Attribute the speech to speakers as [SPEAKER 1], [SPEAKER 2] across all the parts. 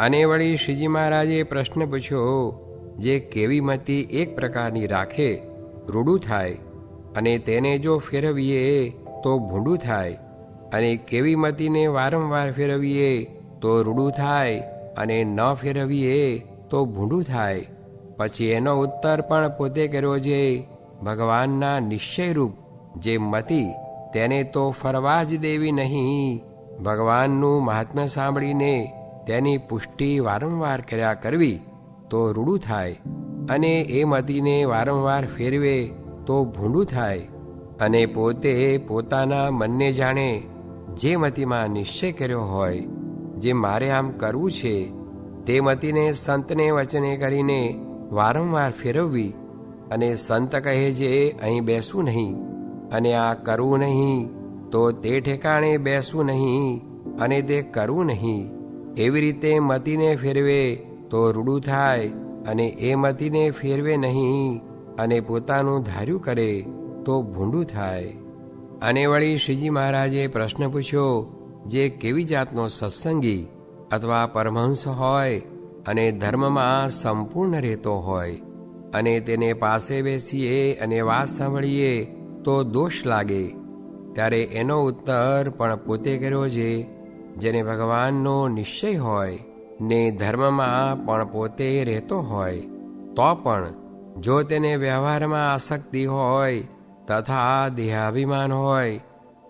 [SPEAKER 1] અને વળી શ્રીજી મહારાજે પ્રશ્ન પૂછ્યો, જે કેવી મતી એક પ્રકારની રાખે, રૂડું થાય અને તેને જો ફેરવીએ તો ભૂંડું થાય અને કેવી મતીને વારંવાર ફેરવીએ તો રૂડું થાય અને ન ફેરવીએ તો ભૂંડું થાય? પછી એનો ઉત્તર પણ પોતે કર્યો છે ભગવાનના નિશ્ચયરૂપ જે મતિ તેને તો ફરવા જ દેવી નહીં. ભગવાનનું મહાત્મ્ય સાંભળીને તેની પુષ્ટિ વારંવાર કર્યા કરવી તો રૂડું થાય અને એ મતીને વારંવાર ફેરવે તો ભૂંડું થાય અને પોતે પોતાના મનને જાણે જે મતીમાં નિશ્ચય કર્યો હોય, જે મારે આમ કરવું છે, તે મતીને સંતને વચને કરીને વારંવાર ફેરવવી અને સંત કહે છે, અહીં બેસવું નહીં. અને આ કરવું નહીં તો તે ઠેકાણે બેસવું નહીં અને તે કરવું નહીં. એવી રીતે મતીને ફેરવે તો રૂડું થાય અને એ મતીને ફેરવે નહીં અને પોતાનું ધાર્યું કરે તો ભૂંડું થાય. અને વળી શ્રીજી મહારાજે પ્રશ્ન પૂછ્યો જે કેવી જાતનો સત્સંગી અથવા પરમહંસ હોય અને ધર્મમાં સંપૂર્ણ રહેતો હોય અને તેને પાસે બેસીએ અને વાત સાંભળીએ તો દોષ લાગે, ત્યારે એનો ઉત્તર પણ પોતે કર્યો છે જેને ભગવાનનો નિશ્ચય હોય, ને ધર્મમાં પણ પોતે રહેતો હોય, તો પણ જો તેને વ્યવહારમાં આસક્તિ હોય, તથા દેહાભિમાન હોય,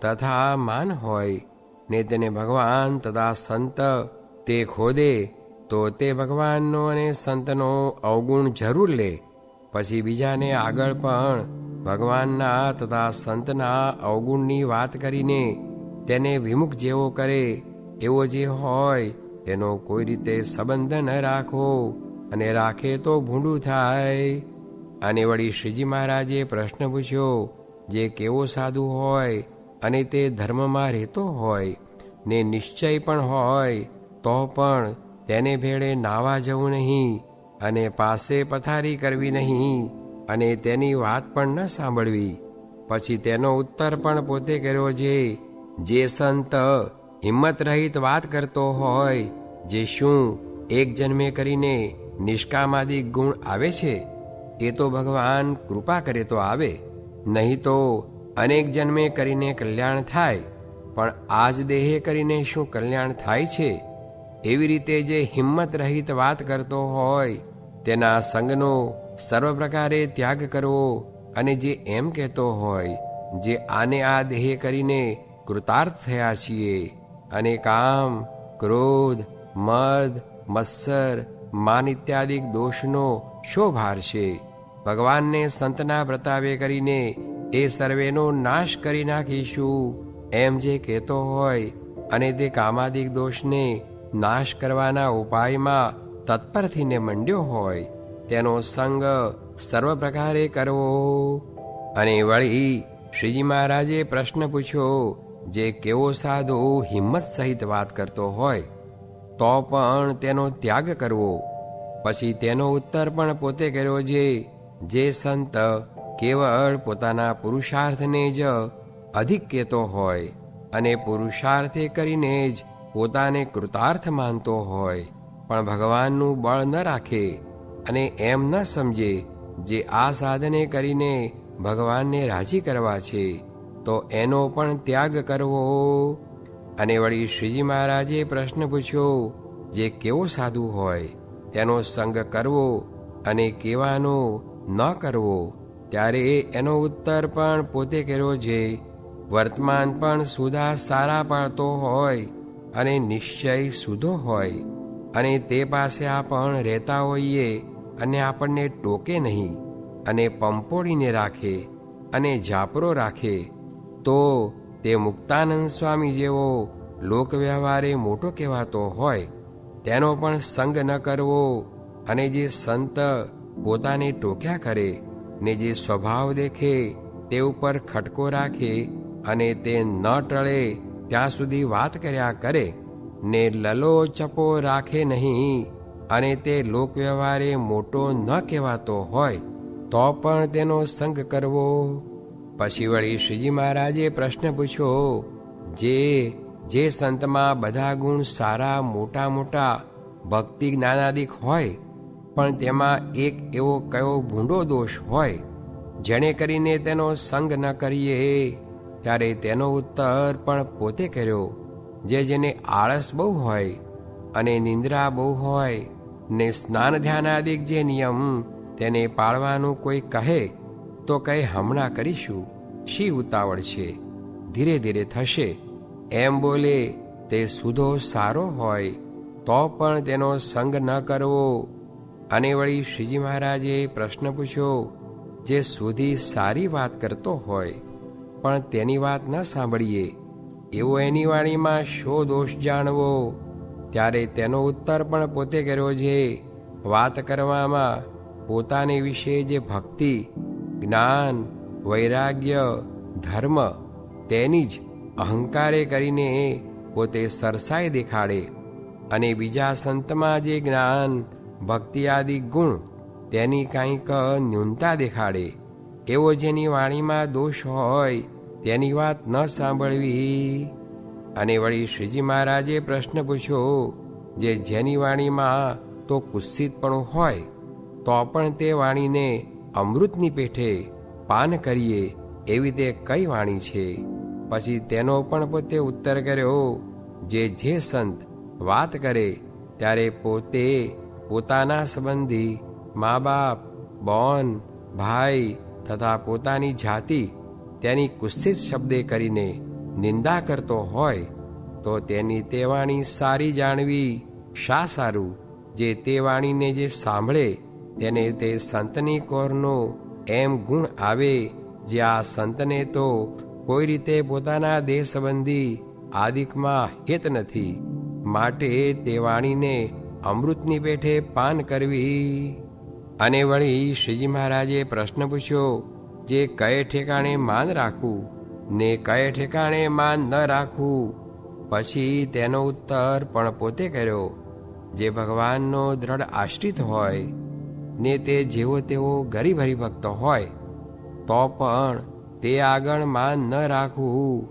[SPEAKER 1] તથા માન હોય, ને તેને ભગવાન તથા સંત તે ખોદે, તો તે ભગવાનનો અને સંતનો અવગુણ જરૂર લે. પછી બીજાને આગળ પણ ભગવાનના તથા સંતના અવગુણની વાત કરીને તેને વિમુખ જેવો કરે એવો જે હોય, તેનો કોઈ રીતે સંબંધ ન રાખો અને રાખે તો ભૂંડું થાય. અને વળી શ્રીજી મહારાજે પ્રશ્ન પૂછ્યો, જે કેવો સાધુ હોય અને તે ધર્મમાં રહેતો હોય, ને નિશ્ચય પણ હોય, તો પણ તેને ભેળે નાવા જવું નહીં અને પાસે પથારી કરવી નહીં અને તેની વાત પણ ન સાંભળવી. પછી તેનો ઉત્તર પણ પોતે કર્યો છે જે સંત હિંમત રહિત વાત કરતો હોય, જે શું એક જન્મે કરીને નિષ્કામાદિક ગુણ આવે છે, એ તો ભગવાન કૃપા કરે તો આવે. નહીં તો અનેક જન્મે કરીને કલ્યાણ થાય, પણ આજ દેહે કરીને શું કલ્યાણ થાય છે? એવી રીતે જે હિંમત રહિત વાત કરતો હોય, તેના સંગનો સર્વ પ્રકારે ત્યાગ કરવો અને જે એમ કહેતો હોય, જે આને આ દેહે કરીને કૃતાર્થ થયા છીએ અને કામ, ક્રોધ, મદ, મત્સર, માન ઇત્યાદિક દોષનો શો ભાર છે. ભગવાનને સંતના પ્રતાપે કરીને એ સર્વેનો નાશ કરી નાખીશું. એમ જે કહેતો હોય અને તે કામાદિક દોષને નાશ કરવાના ઉપાયમાં તત્પરથીને મંડ્યો હોય, તેનો સંગ સર્વ પ્રકારે કરવો. અને વળી શ્રીજી મહારાજે પ્રશ્ન પૂછ્યો જે કેવો સાધુ હિંમત સહિત વાત કરતો હોય, તો પણ તેનો ત્યાગ કરવો. પછી તેનો ઉત્તર પણ પોતે કર્યો છે જે સંત કેવળ પોતાના પુરુષાર્થને જ અધિક કહેતો હોય અને પુરુષાર્થે કરીને જ પોતાને કૃતાર્થ માનતો હોય. પણ ભગવાનનું બળ ન રાખે અને એમ ન સમજે જે આ સાધને કરીને ભગવાનને રાજી કરવા છે. તો એનો પણ ત્યાગ કરવો. અને વળી શ્રીજી મહારાજે પ્રશ્ન પૂછ્યો, જે કેવો સાધુ હોય, તેનો સંગ કરવો અને કેવાનો ન કરવો? ત્યારે એનો ઉત્તર પણ પોતે કર્યો છે વર્તમાન પણ સુધા સારા પાડતો હોય અને નિશ્ચય સુધો હોય, અને તે પાસે પણ રહેતા હોઈએ અને આપણને ટોકે નહીં, અને પંપોડીને રાખે અને જાપરો રાખે તો તે મુક્તાનંદ સ્વામી જેવો લોકવ્યવહારે મોટો કહેવાતો હોય, તેનો પણ સંગ ન કરવો અને જે સંત પોતાને ટોક્યા કરે ને જે સ્વભાવ દેખે તે ઉપર ખટકો રાખે અને તે ન ટળે ત્યાં સુધી વાત કર્યા કરે, ને લલો ચપો રાખે નહીં અને તે લોકવ્યવહારે મોટો ન કહેવાતો હોય, તો પણ તેનો સંગ કરવો. પછી વળી શ્રીજી મહારાજે પ્રશ્ન પૂછ્યો, જે જે સંતમાં બધા ગુણ સારા, મોટા મોટા, ભક્તિ જ્ઞાનાદિક હોય, પણ તેમાં એક એવો કયો ભૂંડો દોષ હોય, જેણે કરીને તેનો સંગ ન કરીએ? ત્યારે તેનો ઉત્તર પણ પોતે કર્યો, જે જેને આળસ બહુ હોય અને નિંદ્રા બહુ હોય ને સ્નાન ધ્યાનાદિક જે નિયમ તેને પાળવાનું કોઈ કહે તો કઈ હમણાં કરીશું? શી ઉતાવળ છે? ધીરે ધીરે થશે. એમ બોલે, તે સુધો સારો હોય, તો પણ તેનો સંગ ન કરવો. અને વળી શ્રીજી મહારાજે પ્રશ્ન પૂછ્યો, જે સુધી સારી વાત કરતો હોય, પણ તેની વાત ન સાંભળીએ. એવો એની વાણીમાં શો દોષ જાણવો? ત્યારે તેનો ઉત્તર પણ પોતે કર્યો છે. વાત કરવામાં પોતાને વિશે જે ભક્તિ જ્ઞાન, વૈરાગ્ય, ધર્મ તેની જ અહંકારે કરીને પોતે સરસાઈ દેખાડે અને બીજા સંતમાં જે જ્ઞાન, ભક્તિ આદિ ગુણ તેની કાંઈક ન્યૂનતા દેખાડે, એવો જેની વાણીમાં દોષ હોય તેની વાત ન સાંભળવી. અને વળી શ્રીજી મહારાજે પ્રશ્ન પૂછ્યો, જે જેની વાણીમાં તો કુત્સિતપણું હોય, તો પણ તે વાણીને અમૃતની પેઠે પાન કરીએ એવી તે કઈ વાણી છે? પછી તેનો પણ પોતે ઉત્તર કર્યો, જે જે સંત વાત કરે ત્યારે પોતે પોતાના સંબંધી મા બાપ બોન, ભાઈ તથા પોતાની જાતિ તેની કુસ્સિત શબ્દે કરીને નિંદા કરતો હોય, તો તેની તે વાણી સારી જાણવી, શા સારું? જે તે વાણીને જે સાંભળે તેને તે સંતની કોરનો એમ ગુણ આવે જે આ સંતને તો કોઈ રીતે પોતાના દેહ સંબંધી આદિકમાં હેત નથી. માટે તે વાણીને અમૃતની પેઠે પાન કરવી. અને વળી શ્રીજી મહારાજે પ્રશ્ન પૂછ્યો, જે કયે ઠેકાણે માન રાખવું ને કયે ઠેકાણે માન ન રાખવું પછી તેનો ઉત્તર પણ પોતે કર્યો, જે ભગવાનનો દ્રઢ આશ્રિત હોય ને તે જેવો તેવો ગરીબ હરિભક્ત હોય, તો પણ તે આગળ માન ન રાખવું.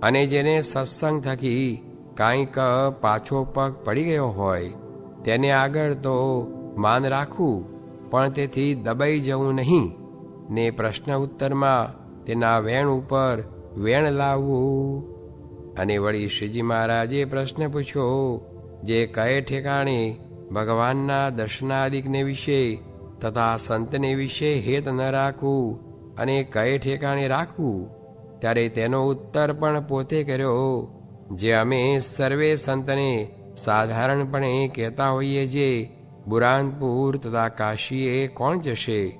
[SPEAKER 1] અને જેને સત્સંગ થકી કાંઈક પાછો પગ પડી ગયો હોય, તેને આગળ તો માન રાખવું, પણ તેથી દબાઈ જવું નહીં. ને પ્રશ્ન ઉત્તરમાં તેના વેણ ઉપર વેણ લાવવું. અને વળી શ્રીજી મહારાજે પ્રશ્ન પૂછ્યો, જે કયે ઠેકાણે ભગવાનના દર્શનાદિકને વિશે તથા સંતને વિશે હેત ન રાખવું અને કઈ ઠેકાણે રાખવું, ત્યારે તેનો ઉત્તર પણ પોતે કર્યો. જે અમે સર્વે સંતને સાધારણપણે કહેતા હોઈએ જે બુરાનપુર તથા કાશીએ કોણ જશે?